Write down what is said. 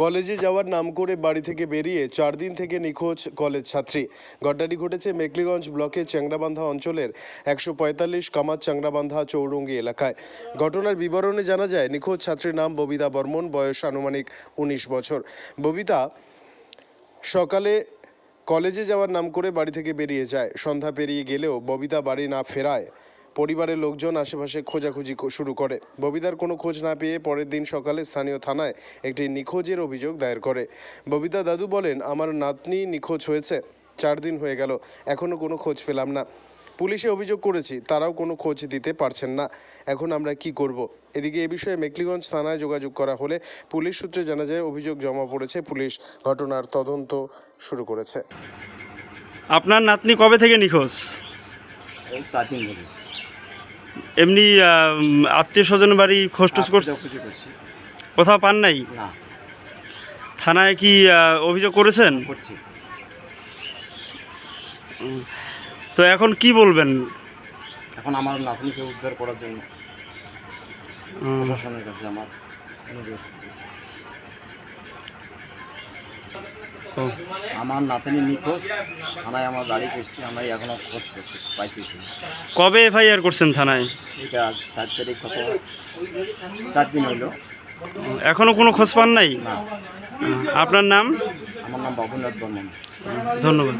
কলেজে যাওয়ার নাম করে বাড়ি থেকে বেরিয়ে চার দিন থেকে নিখোঁজ কলেজ ছাত্রী। ঘটনাটি ঘটেছে মেকলিগঞ্জ ব্লকের চ্যাংরাবান্ধা অঞ্চলের একশো পঁয়তাল্লিশ কামার চ্যাংরাবান্ধা চৌরঙ্গি এলাকায়। ঘটনার বিবরণে জানা যায়, নিখোঁজ ছাত্রীর নাম ববিতা বর্মন, বয়স আনুমানিক উনিশ বছর। ববিতা সকালে কলেজে যাওয়ার নাম করে বাড়ি থেকে বেরিয়ে যায়। সন্ধ্যা পেরিয়ে গেলেও ববিতা বাড়ি না ফেরায়। পরিবারের লোকজন আশেপাশে খোঁজাখুঁজি শুরু করে। ববিতার কোনো খোঁজ না পেয়ে পরের দিন সকালে স্থানীয় থানায় একটি নিখোঁজের অভিযোগ দায়ের করে। ববিতা দাদু বলেন আমার নাতনি নিখোঁজ হয়েছে চার দিন হয়ে গেল এখনও কোনো খোঁজ পেলাম না। পুলিশে অভিযোগ করেছি তারাও কোনো খোঁজ দিতে পারছেন না। এখন আমরা কি করব? এদিকে এ বিষয়ে মেকলিগঞ্জ থানায় যোগাযোগ করা হলে পুলিশ সূত্রে জানা যায় অভিযোগ জমা পড়েছে পুলিশ ঘটনার তদন্ত শুরু করেছে। আপনার নাতনি কবে থেকে নিখোঁজ? চার দিন ধরে। এমনি আত্মীয় স্বজন বাড়ি খোঁজটোজ করছে? কোথাও পান নাই? না। থানায় কি অভিযোগ করেছেন? করছি। তো এখন কি বলবেন? এখন আমার নাতনিকে উদ্ধার করার জন্য প্রশাসনের কাছে আমার অনুরোধ। আমার নাতনি নিখোঁজ থানায় আমার গাড়ি করছি আমরা এখনও খোঁজ করছি পাইতেছি। কবে এফআইআর করছেন থানায়? এটা চার তারিখ কত? চার দিন হইল। এখনও কোনো খোঁজ পান নাই? আপনার নাম? আমার নাম বাবুনাথ বর্মন। ধন্যবাদ।